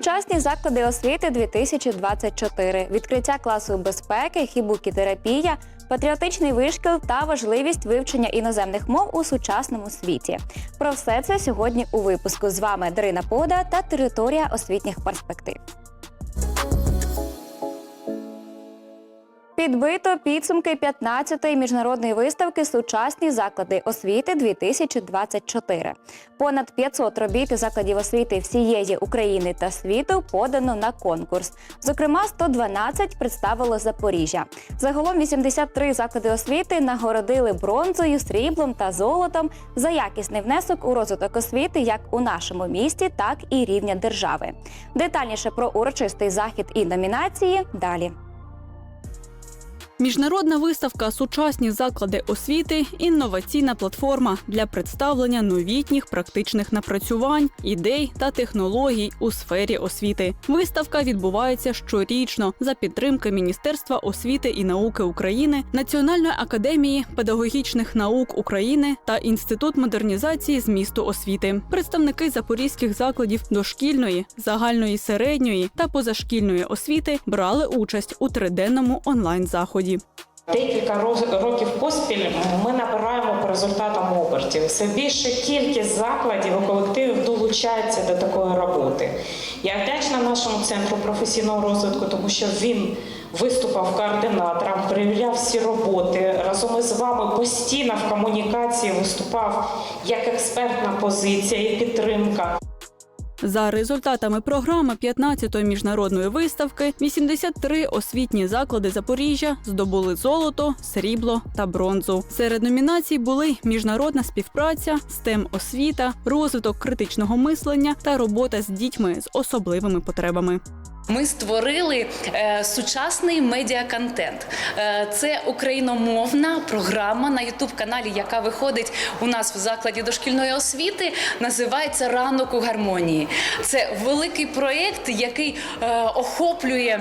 Сучасні заклади освіти 2024, відкриття класу безпеки, хібукітерапія, патріотичний вишкіл та важливість вивчення іноземних мов у сучасному світі. Про все це сьогодні у випуску. З вами Дарина Пода та територія освітніх перспектив. Підбито підсумки 15-ї міжнародної виставки Сучасні заклади освіти 2024 Понад 500 робіт закладів освіти всієї України та світу подано на конкурс. Зокрема, 112 представило Запоріжжя. Загалом 83 заклади освіти нагородили бронзою, сріблом та золотом за якісний внесок у розвиток освіти як у нашому місті, так і рівня держави. Детальніше про урочистий захід і номінації далі. Міжнародна виставка Сучасні заклади освіти інноваційна платформа для представлення новітніх практичних напрацювань, ідей та технологій у сфері освіти. Виставка відбувається щорічно за підтримки Міністерства освіти і науки України, Національної академії педагогічних наук України та Інститут модернізації змісту освіти. Представники запорізьких закладів дошкільної, загальної середньої та позашкільної освіти брали участь у триденному онлайн заході. Декілька років поспіль ми набираємо по результатам обертів. Все більше кількість закладів і колективів долучається до такої роботи. Я вдячна нашому центру професійного розвитку, тому що він виступав координатором, перевіряв всі роботи разом із вами постійно в комунікації виступав як експертна позиція і підтримка. За результатами програми 15-ї міжнародної виставки 83 освітні заклади Запоріжжя здобули золото, срібло та бронзу. Серед номінацій були міжнародна співпраця, STEM освіта, розвиток критичного мислення та робота з дітьми з особливими потребами. Ми створили е, сучасний медіаконтент. Е, це україномовна програма на Ютуб каналі, яка виходить у нас в закладі дошкільної освіти. Називається Ранок у гармонії. Це великий проєкт, який е, охоплює.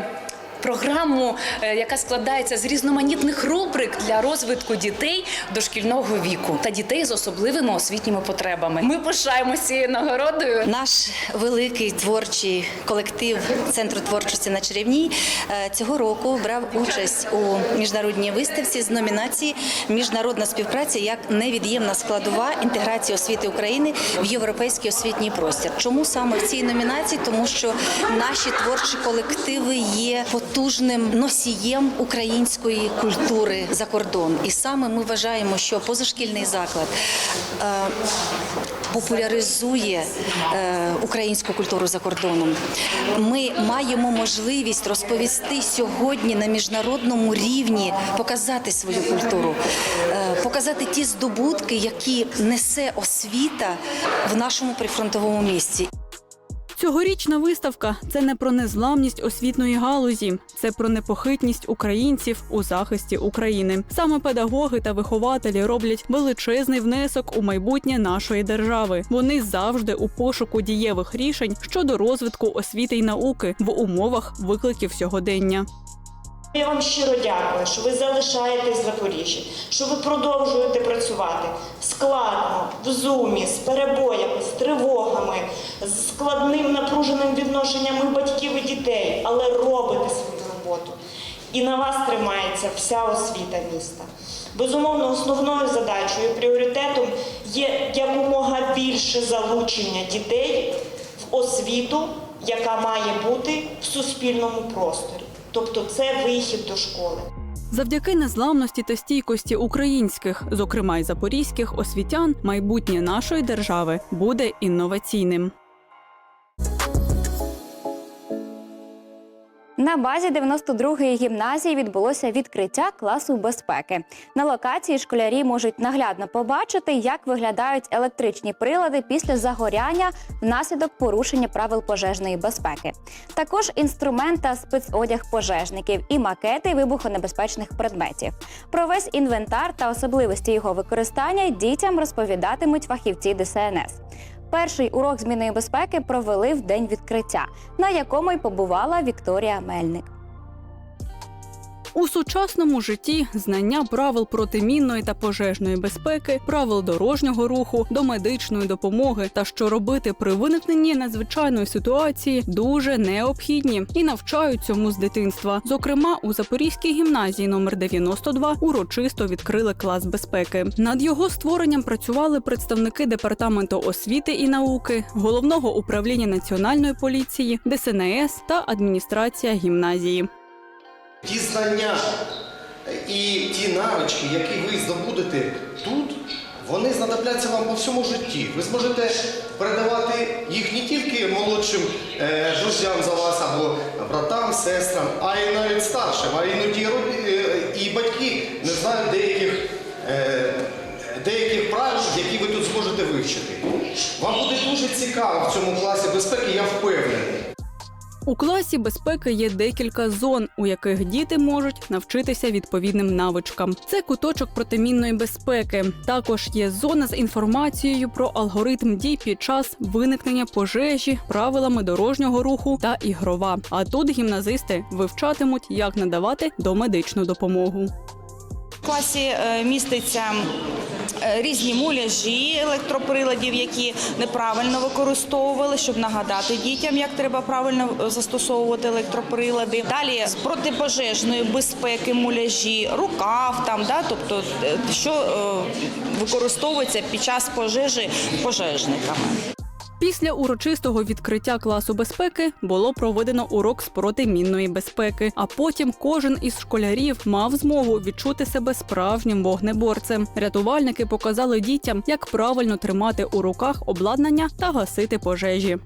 Програму, е, яка складається з різноманітних рубрик для розвитку дітей дошкільного віку та дітей з особливими освітніми потребами. Ми пишаємося цією нагородою. Наш великий творчий колектив Центру творчості на Черевній е, цього року брав участь у міжнародній виставці з номінації Міжнародна співпраця як невід'ємна складова інтеграції освіти України в європейський освітній простір. Чому саме в цій номінації? Тому що наші творчі колективи є потужним носієм української культури за кордон. І саме ми вважаємо, що позашкільний заклад е, популяризує е, українську культуру за кордоном. Ми маємо можливість розповісти сьогодні на міжнародному рівні, показати свою культуру, е, показати ті здобутки, які несе освіта в нашому прифронтовому місці. Цьогорічна виставка це не про незламність освітної галузі, це про непохитність українців у захисті України. Саме педагоги та вихователі роблять величезний внесок у майбутнє нашої держави. Вони завжди у пошуку дієвих рішень щодо розвитку освіти й науки в умовах викликів сьогодення. Я вам щиро дякую, що ви залишаєтесь в Запоріжжі, що ви продовжуєте працювати складно, в зумі, з перебоями, з тривогами, з складним напруженим відношенням і батьків і дітей, але робите свою роботу. І на вас тримається вся освіта міста. Безумовно, основною задачею, пріоритетом є якомога більше залучення дітей в освіту, яка має бути в суспільному просторі. Тобто це вихід до школи. Завдяки незламності та стійкості українських, зокрема й запорізьких освітян, майбутнє нашої держави буде інноваційним. На базі 92-ї гімназії відбулося відкриття класу безпеки. На локації школярі можуть наглядно побачити, як виглядають електричні прилади після загоряння внаслідок порушення правил пожежної безпеки. Також інструмент та спецодяг пожежників і макети вибухонебезпечних предметів. Про весь інвентар та особливості його використання дітям розповідатимуть фахівці ДСНС. Перший урок зміни безпеки провели в день відкриття, на якому й побувала Вікторія Мельник. У сучасному житті знання правил протимінної та пожежної безпеки, правил дорожнього руху, до медичної допомоги та що робити при виникненні надзвичайної ситуації дуже необхідні і навчають цьому з дитинства. Зокрема, у Запорізькій гімназії номер 92 урочисто відкрили клас безпеки. Над його створенням працювали представники департаменту освіти і науки, головного управління національної поліції, ДСНС та адміністрація гімназії. Ті знання і ті навички, які ви здобудете тут, вони знадобляться вам по всьому житті. Ви зможете передавати їх не тільки молодшим е, друзям за вас або братам, сестрам, а й навіть старшим. А іноді е, і батьки не знають деяких, е, деяких правил, які ви тут зможете вивчити. Вам буде дуже цікаво в цьому класі безпеки, я впевнений. У класі безпеки є декілька зон, у яких діти можуть навчитися відповідним навичкам. Це куточок протимінної безпеки. Також є зона з інформацією про алгоритм дій під час виникнення пожежі, правилами дорожнього руху та ігрова. А тут гімназисти вивчатимуть, як надавати домедичну допомогу. Класі е, міститься е, різні муляжі електроприладів, які неправильно використовували, щоб нагадати дітям, як треба правильно е, застосовувати електроприлади. Далі з протипожежної безпеки муляжі, рукав там, да, тобто що е, використовується під час пожежі пожежниками. Після урочистого відкриття класу безпеки було проведено урок з протимінної безпеки. А потім кожен із школярів мав змогу відчути себе справжнім вогнеборцем. Рятувальники показали дітям, як правильно тримати у руках обладнання та гасити пожежі.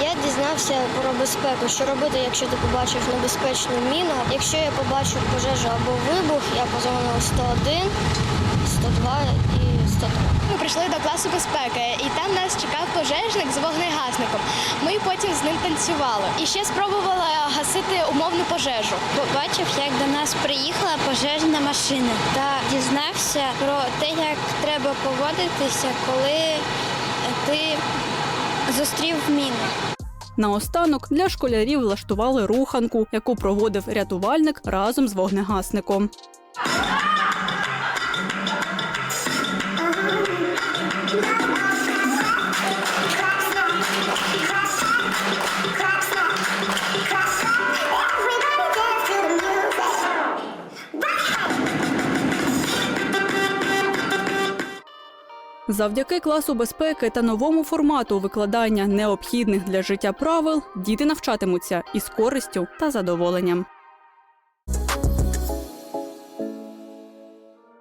Я дізнався про безпеку, що робити, якщо ти побачив небезпечну міну. Якщо я побачив пожежу або вибух, я позвонив 101, 102 і 103. Прийшли до класу безпеки, і там нас чекав пожежник з вогнегасником. Ми потім з ним танцювали. І ще спробувала гасити умовну пожежу. Побачив, як до нас приїхала пожежна машина та дізнався про те, як треба поводитися, коли ти зустрів міну. Наостанок для школярів влаштували руханку, яку проводив рятувальник разом з вогнегасником. Завдяки класу безпеки та новому формату викладання необхідних для життя правил діти навчатимуться із користю та задоволенням.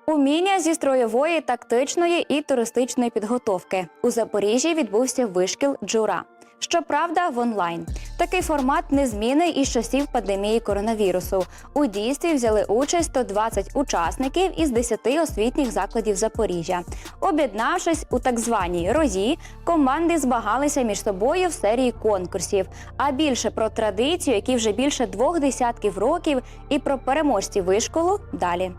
Уміння зі строєвої, тактичної і туристичної підготовки у Запоріжжі відбувся вишкіл Джура. Щоправда, в онлайн такий формат не незмінний із часів пандемії коронавірусу. У дійстві взяли участь 120 учасників із 10 освітніх закладів Запоріжжя. Об'єднавшись у так званій розі, команди змагалися між собою в серії конкурсів. А більше про традицію, які вже більше двох десятків років, і про переможців вишколу далі.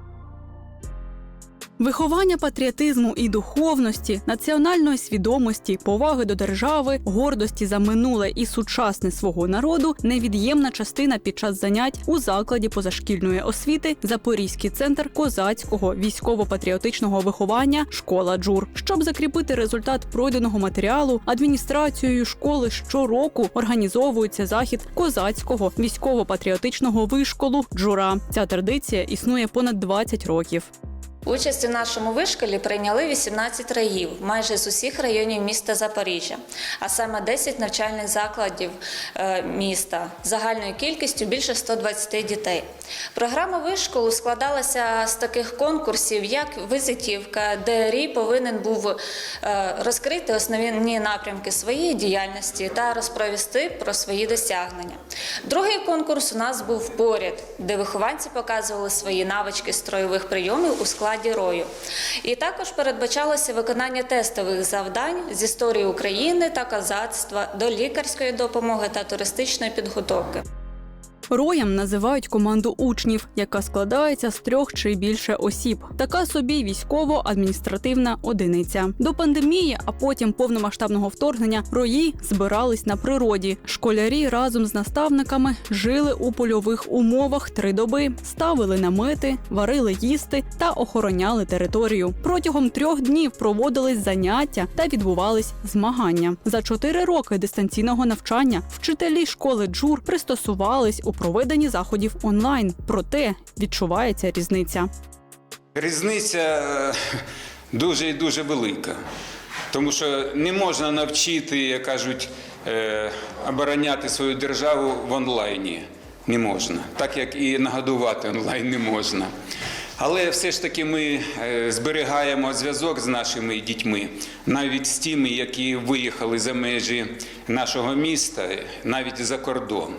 Виховання патріотизму і духовності, національної свідомості, поваги до держави, гордості за минуле і сучасне свого народу невід'ємна частина під час занять у закладі позашкільної освіти Запорізький центр козацького військово-патріотичного виховання Школа Джур. Щоб закріпити результат пройденого матеріалу, адміністрацією школи щороку організовується захід козацького військово-патріотичного вишколу Джура. Ця традиція існує понад 20 років. Участь у нашому вишколі прийняли 18 раїв, майже з усіх районів міста Запоріжжя, а саме 10 навчальних закладів е, міста загальною кількістю більше 120 дітей. Програма вишколу складалася з таких конкурсів, як визитівка, де рій повинен був е, розкрити основні напрямки своєї діяльності та розповісти про свої досягнення. Другий конкурс у нас був поряд, де вихованці показували свої навички строєвих прийомів у складі рою. І також передбачалося виконання тестових завдань з історії України та казацтва до лікарської допомоги та туристичної підготовки. Роєм називають команду учнів, яка складається з трьох чи більше осіб. Така собі військово-адміністративна одиниця. До пандемії, а потім повномасштабного вторгнення, рої збирались на природі. Школярі разом з наставниками жили у польових умовах три доби, ставили намети, варили їсти та охороняли територію. Протягом трьох днів проводились заняття та відбувались змагання. За чотири роки дистанційного навчання вчителі школи Джур пристосувались у проведенні заходів онлайн. Проте відчувається різниця. Різниця е, дуже і дуже велика. Тому що не можна навчити, як кажуть, е, обороняти свою державу в онлайні. Не можна. Так як і нагодувати онлайн не можна. Але все ж таки ми е, зберігаємо зв'язок з нашими дітьми, навіть з тими, які виїхали за межі нашого міста, навіть за кордон.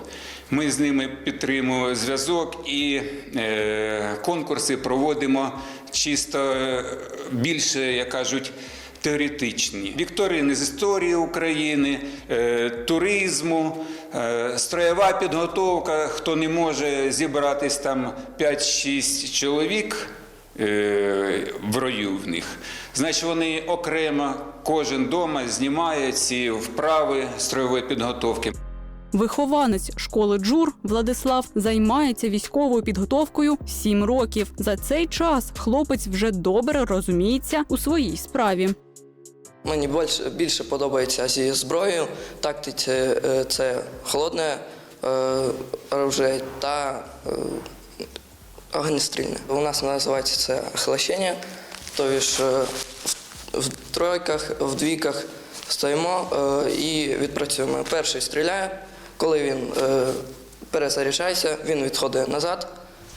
Ми з ними підтримуємо зв'язок і е, конкурси проводимо чисто е, більше, як кажуть, теоретичні. Вікторини з історії України, е, туризму, е, строєва підготовка. Хто не може зібратись там 5-6 чоловік е, в рою в них, значить вони окремо кожен дома знімає ці вправи строєвої підготовки. Вихованець школи Джур Владислав займається військовою підготовкою сім років. За цей час хлопець вже добре розуміється у своїй справі. Мені більше, більше подобається зі зброєю. Тактиці е, це холодне е, оружие та е, огнестрільне. У нас називається це охлащення. Тобто е, в, тройках, в двійках стоїмо е, і відпрацюємо. Перший стріляє, коли він е, перезаряджається, він відходить назад,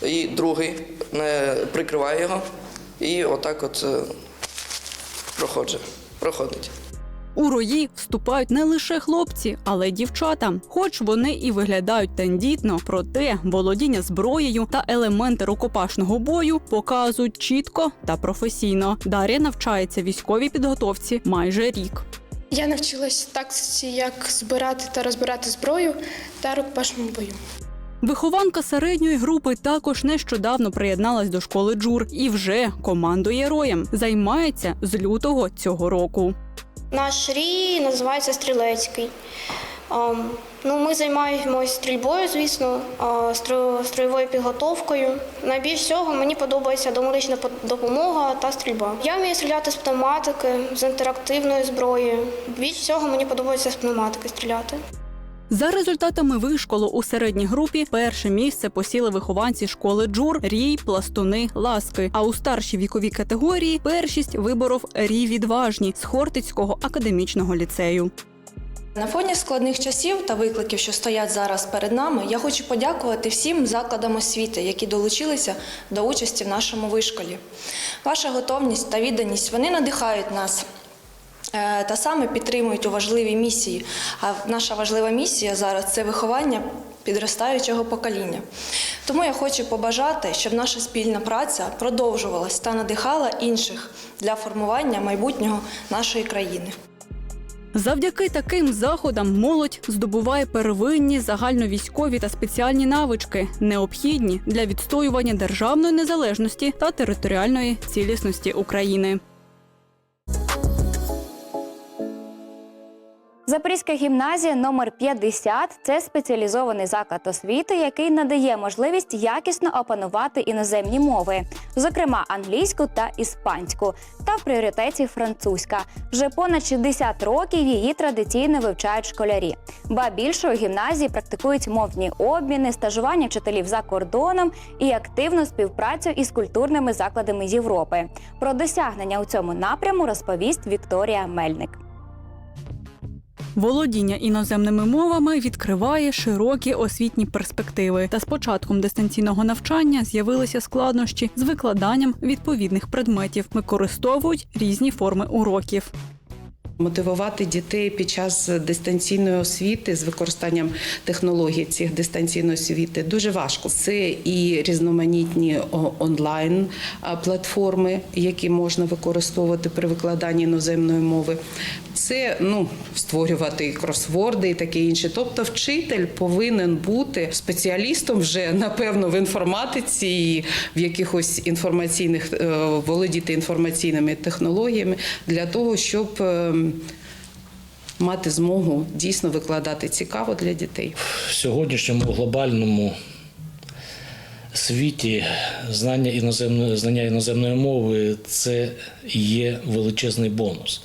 і другий не прикриває його. І отак от е, проходжу, проходить. У рої вступають не лише хлопці, але й дівчата. Хоч вони і виглядають тендітно, проте володіння зброєю та елементи рукопашного бою показують чітко та професійно. Дар'я навчається військовій підготовці майже рік. Я навчилась тактиці, як збирати та розбирати зброю та рукопашному бою. Вихованка середньої групи також нещодавно приєдналась до школи Джур і вже командує роєм. Займається з лютого цього року. Наш рій називається стрілецький. Ем, ну, ми займаємося стрільбою, звісно, строєвою підготовкою. Найбільш всього мені подобається домедична допомога та стрільба. Я вмію стріляти з пневматики, з інтерактивної зброї. Більш всього мені подобається з пневматики стріляти. За результатами вишколу у середній групі перше місце посіли вихованці школи Джур, Рій, Пластуни, Ласки. А у старшій віковій категорії першість виборов Рій відважні з Хортицького академічного ліцею. На фоні складних часів та викликів, що стоять зараз перед нами, я хочу подякувати всім закладам освіти, які долучилися до участі в нашому вишколі. Ваша готовність та відданість вони надихають нас. Е, Та саме підтримують у важливій місії. А наша важлива місія зараз це виховання підростаючого покоління. Тому я хочу побажати, щоб наша спільна праця продовжувалась та надихала інших для формування майбутнього нашої країни. Завдяки таким заходам молодь здобуває первинні загальновійськові та спеціальні навички, необхідні для відстоювання державної незалежності та територіальної цілісності України. Запорізька гімназія номер 50 – це спеціалізований заклад освіти, який надає можливість якісно опанувати іноземні мови, зокрема англійську та іспанську, та в пріоритеті французька. Вже понад 60 років її традиційно вивчають школярі. Ба більше у гімназії практикують мовні обміни, стажування вчителів за кордоном і активну співпрацю із культурними закладами Європи. Про досягнення у цьому напряму розповість Вікторія Мельник. Володіння іноземними мовами відкриває широкі освітні перспективи. Та з початком дистанційного навчання з'явилися складнощі з викладанням відповідних предметів. Використовують різні форми уроків. Мотивувати дітей під час дистанційної освіти з використанням технологій цих дистанційної освіти дуже важко. Це і різноманітні онлайн платформи, які можна використовувати при викладанні іноземної мови. Це ну створювати кросворди і таке інше. Тобто, вчитель повинен бути спеціалістом вже напевно в інформатиці і в якихось інформаційних е, володіти інформаційними технологіями для того, щоб е, мати змогу дійсно викладати цікаво для дітей. В сьогоднішньому глобальному світі знання іноземної, знання іноземної мови це є величезний бонус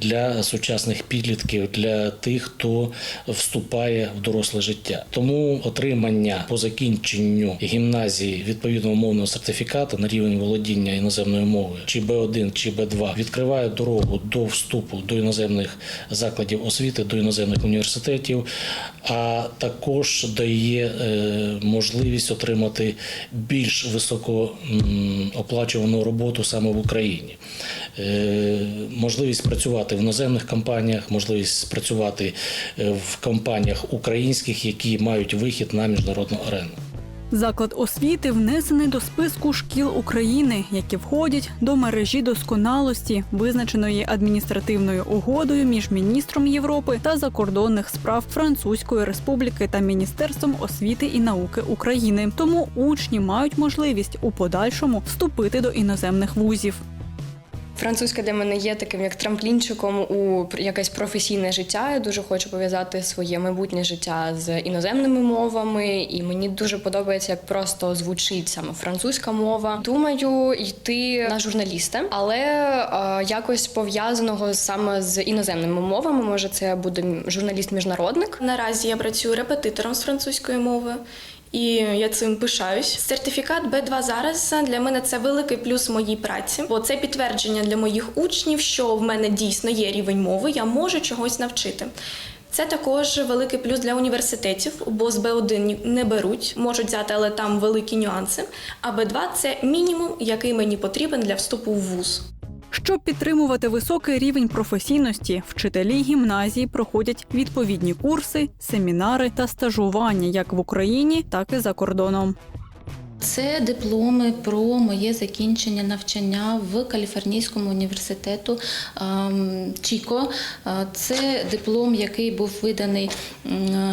для сучасних підлітків, для тих, хто вступає в доросле життя. Тому отримання по закінченню гімназії відповідного мовного сертифікату на рівень володіння іноземною мовою, чи Б1, чи Б2, відкриває дорогу до вступу до іноземних закладів освіти, до іноземних університетів, а також дає е, можливість отримати більш високо м, оплачувану роботу саме в Україні. Е, Можливість працювати в іноземних компаніях, можливість працювати е, в компаніях українських, які мають вихід на міжнародну арену. Заклад освіти внесений до списку шкіл України, які входять до мережі досконалості, визначеної адміністративною угодою між міністром Європи та закордонних справ Французької Республіки та Міністерством освіти і науки України. Тому учні мають можливість у подальшому вступити до іноземних вузів. Французька для мене є таким як трамплінчиком у якесь професійне життя. Я дуже хочу пов'язати своє майбутнє життя з іноземними мовами, і мені дуже подобається, як просто звучить саме французька мова. Думаю, йти на журналіста, але е, якось пов'язаного саме з іноземними мовами. Може, це буде журналіст-міжнародник. Наразі я працюю репетитором з французької мови. І я цим пишаюсь. Сертифікат Б2 зараз для мене це великий плюс моїй праці, бо це підтвердження для моїх учнів, що в мене дійсно є рівень мови, я можу чогось навчити. Це також великий плюс для університетів, бо з Б1 не беруть, можуть взяти, але там великі нюанси. А Б2 це мінімум, який мені потрібен для вступу в вуз. Щоб підтримувати високий рівень професійності, вчителі гімназії проходять відповідні курси, семінари та стажування як в Україні, так і за кордоном. Це дипломи про моє закінчення навчання в Каліфорнійському університету ем, Чіко. Е, Це диплом, який був виданий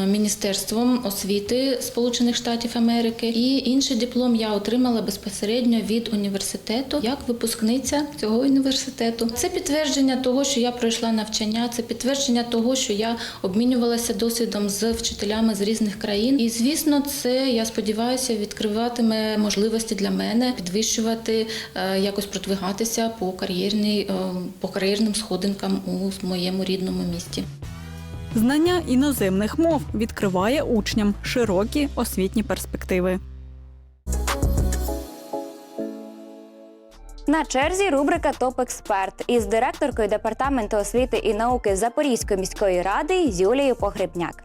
Міністерством освіти Сполучених Штатів Америки. І інший диплом я отримала безпосередньо від університету як випускниця цього університету. Це підтвердження того, що я пройшла навчання, це підтвердження того, що я обмінювалася досвідом з вчителями з різних країн. І звісно, це я сподіваюся відкриватиме можливості для мене підвищувати, е, якось продвигатися по кар'єрній е, по кар'єрним сходинкам у моєму рідному місті. Знання іноземних мов відкриває учням широкі освітні перспективи. На черзі рубрика Топ Експерт із директоркою департаменту освіти і науки Запорізької міської ради Юлією Погребняк.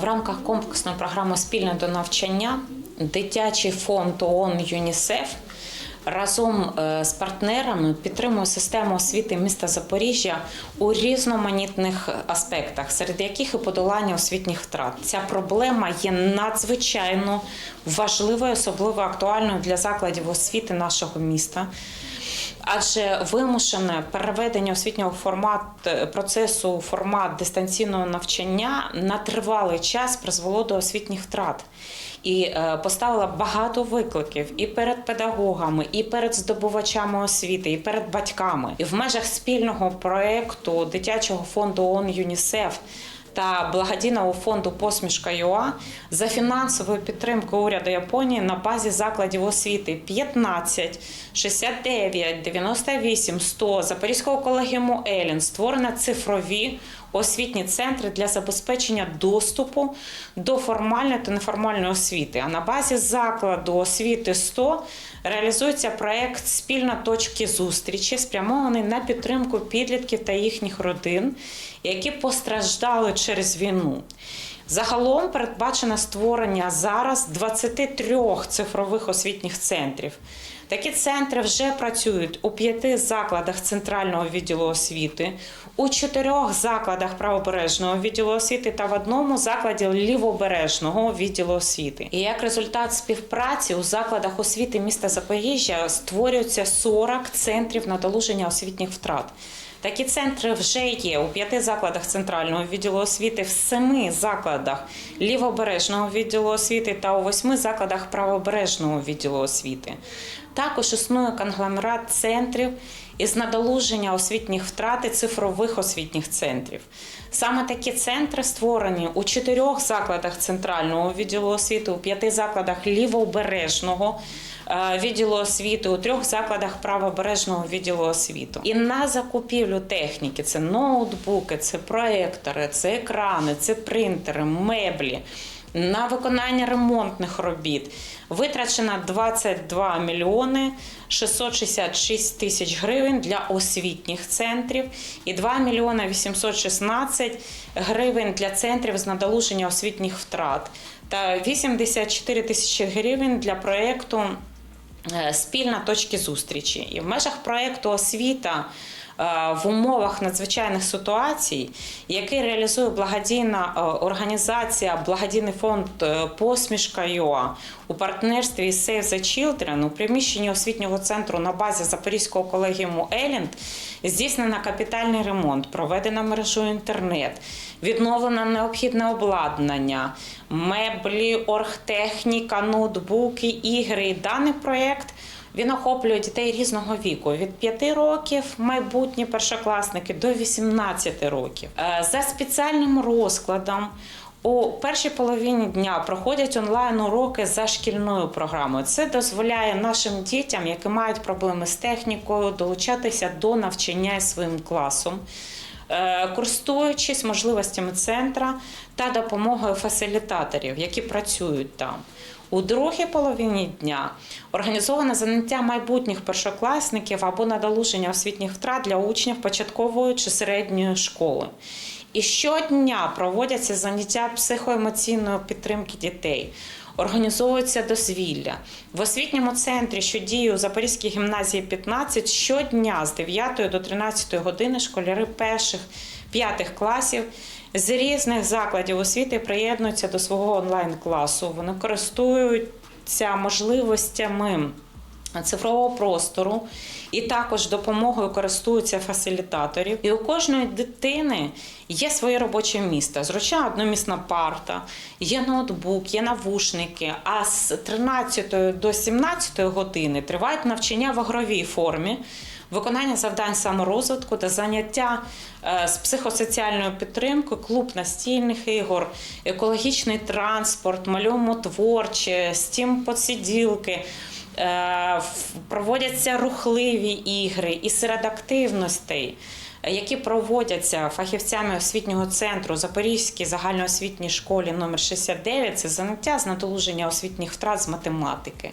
В рамках комплексної програми Спільне до навчання дитячий фонд ООН ЮНІСЕФ разом е, з партнерами підтримує систему освіти міста Запоріжжя у різноманітних аспектах, серед яких і подолання освітніх втрат. Ця проблема є надзвичайно важливою, особливо актуальною для закладів освіти нашого міста. Адже вимушене переведення освітнього формат процесу у формат дистанційного навчання на тривалий час призвело до освітніх втрат і е, поставила багато викликів і перед педагогами, і перед здобувачами освіти, і перед батьками. І в межах спільного проекту дитячого фонду ООН ЮНІСЕФ та благодійного фонду Посмішка ЮА за фінансовою підтримкою уряду Японії на базі закладів освіти. 15, 69, 98, 100 Запорізького колегіуму Елін створено цифрові освітні центри для забезпечення доступу до формальної та неформальної освіти. А на базі закладу освіти 100 реалізується проект Спільна точки зустрічі, спрямований на підтримку підлітків та їхніх родин, які постраждали через війну. Загалом передбачено створення зараз 23 цифрових освітніх центрів. Такі центри вже працюють у п'яти закладах центрального відділу освіти, у чотирьох закладах правобережного відділу освіти та в одному закладі лівобережного відділу освіти. І як результат співпраці у закладах освіти міста Запоріжжя створюється 40 центрів надолуження освітніх втрат. Такі центри вже є у п'яти закладах центрального відділу освіти, в семи закладах лівобережного відділу освіти та у восьми закладах правобережного відділу освіти. Також існує конгломерат центрів із надолуження освітніх втрат і цифрових освітніх центрів. Саме такі центри створені у чотирьох закладах центрального відділу освіти, у п'яти закладах лівобережного е, відділу освіти, у трьох закладах правобережного відділу освіти. І на закупівлю техніки це ноутбуки, це проектори, це екрани, це принтери, меблі. На виконання ремонтних робіт витрачено 22 мільйони 666 тисяч гривень для освітніх центрів і 2 мільйони 816 гривень для центрів з надолуження освітніх втрат та 84 тисячі гривень для проєкту е, Спільна точки зустрічі. І в межах проєкту освіта в умовах надзвичайних ситуацій, який реалізує благодійна е, організація, благодійний фонд е, Посмішка ЮА у партнерстві Save the Children у приміщенні освітнього центру на базі Запорізького колегіуму Елінд здійснено капітальний ремонт, проведено мережу інтернет, відновлено необхідне обладнання, меблі, оргтехніка, ноутбуки, ігри. Даний проєкт він охоплює дітей різного віку від 5 років, майбутні першокласники до 18 років. Е, За спеціальним розкладом. У першій половині дня проходять онлайн уроки за шкільною програмою. Це дозволяє нашим дітям, які мають проблеми з технікою, долучатися до навчання своїм класом, користуючись можливостями центра та допомогою фасилітаторів, які працюють там. У другій половині дня організоване заняття майбутніх першокласників або надолуження освітніх втрат для учнів початкової чи середньої школи. І щодня проводяться заняття психоемоційної підтримки дітей. Організовується дозвілля в освітньому центрі, що діє у Запорізькій гімназії 15, щодня з 9 до 13 години школяри перших п'ятих класів з різних закладів освіти приєднуються до свого онлайн-класу. Вони користуються можливостями цифрового простору і також допомогою користуються фасилітаторів. І у кожної дитини є своє робоче місце. Зручна одномісна парта, є ноутбук, є навушники. А з 13 до 17 години тривають навчання в ігровій формі. Виконання завдань саморозвитку та заняття е, з психосоціальною підтримкою, клуб настільних ігор, екологічний транспорт, малюмотворче, стім посиділки. Е, Проводяться рухливі ігри і серед активностей, які проводяться фахівцями освітнього центру Запорізькій загальноосвітній школі номер 69 це заняття з надолуження освітніх втрат з математики.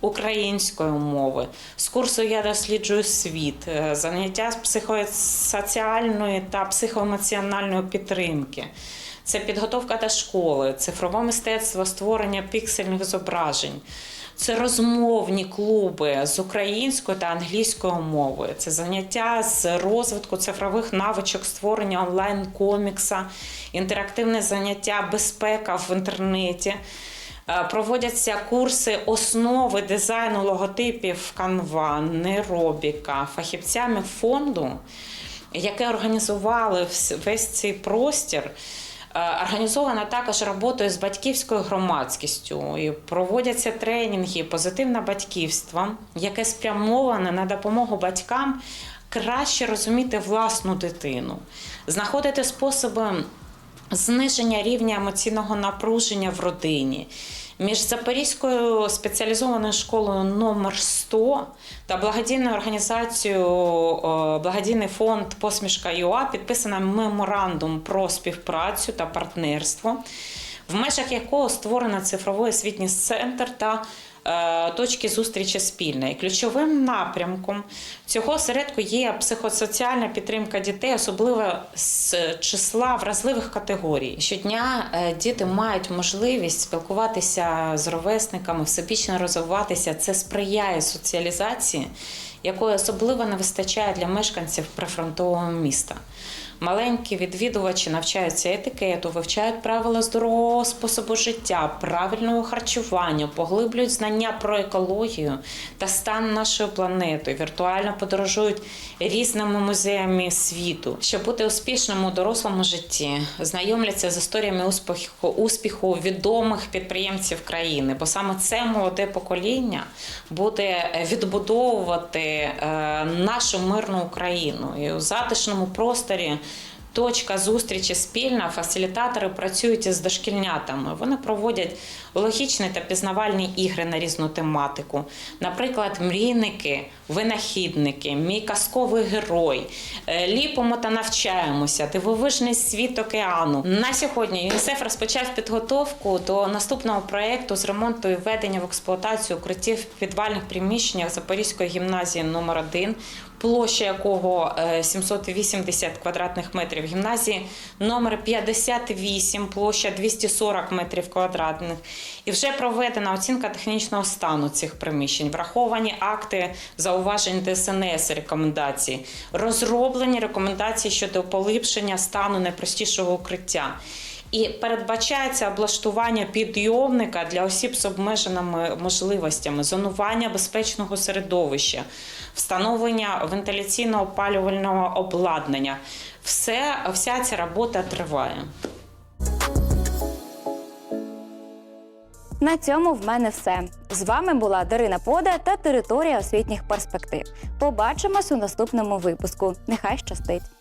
Української мови з курсу Я досліджую світ, е, заняття з психосоціальної та психоемоціональної підтримки. Це підготовка до школи, цифрове мистецтво створення піксельних зображень. Це розмовні клуби з українською та англійською мовою. Це заняття з розвитку цифрових навичок, створення онлайн-комікса, інтерактивне заняття, безпека в інтернеті. Е, Проводяться курси основи дизайну логотипів Canva, Неробіка, фахівцями фонду, яке організували весь цей простір. Е, Організована також роботою з батьківською громадськістю. І проводяться тренінги Позитивне батьківство, яке спрямоване на допомогу батькам краще розуміти власну дитину, знаходити способи зниження рівня емоційного напруження в родині. Між Запорізькою спеціалізованою школою номер 100 та благодійною організацією Благодійний фонд Посмішка ЮА підписано меморандум про співпрацю та партнерство, в межах якого створено цифровий освітній центр та точки зустрічі спільної. Ключовим напрямком цього осередку є психосоціальна підтримка дітей, особливо з числа вразливих категорій. Щодня е, діти мають можливість спілкуватися з ровесниками, всебічно розвиватися. Це сприяє соціалізації, якої особливо не вистачає для мешканців прифронтового міста. Маленькі відвідувачі навчаються етикету, вивчають правила здорового способу життя, правильного харчування, поглиблюють знання про екологію та стан нашої планети, віртуально подорожують різними музеями світу. Щоб бути успішним у дорослому житті, знайомляться з історіями успіху, успіху відомих підприємців країни, бо саме це молоде покоління буде відбудовувати е, нашу мирну Україну і у затишному просторі. Точка зустрічі спільна. Фасилітатори працюють із дошкільнятами. Вони проводять логічні та пізнавальні ігри на різну тематику. Наприклад, мрійники, винахідники, мій казковий герой. Е, Ліпимо та навчаємося, дивовижний світ океану. На сьогодні ЮНІСЕФ розпочав підготовку до наступного проєкту з ремонту і введення в експлуатацію укриттів підвальних приміщеннях Запорізької гімназії номер 1 площа якого е, 780 квадратних метрів, гімназії номер 58, площа 240 метрів квадратних. І вже проведена оцінка технічного стану цих приміщень, враховані акти зауважень ДСНС рекомендації, розроблені рекомендації щодо поліпшення стану найпростішого укриття. І передбачається облаштування підйомника для осіб з обмеженими можливостями, зонування безпечного середовища, встановлення вентиляційно-опалювального обладнання. Все, вся ця робота триває. На цьому в мене все. З вами була Дарина Пода та територія освітніх перспектив. Побачимось у наступному випуску. Нехай щастить!